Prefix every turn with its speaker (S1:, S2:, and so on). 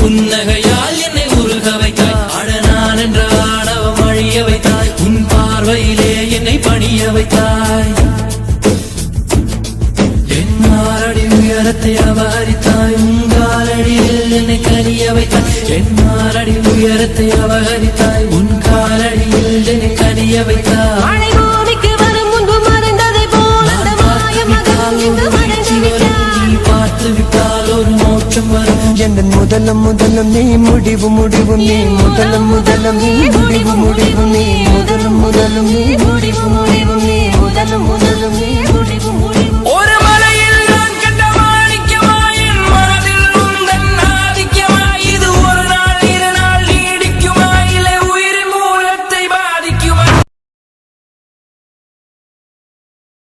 S1: புன்னகையால் என்னை உருக வைத்தாய். அடனான் என்ற ஆணவம் அழிய வைத்தாய். உன் பார்வையிலே என்னை பணிய வைத்தாய். என் மாரடி உயரத்தை அபகரித்தாய். உங்காலடியில் என்னை கனிய வைத்தாய். என் மாரடி உயரத்தை அபகரித்தாய். உன்
S2: എന്റെ മുതലും മുതലും നീ മുടിവ് മുടിവ് നീ മുതലും മുതലും നീ മുടിവ് മുടിവ് നീ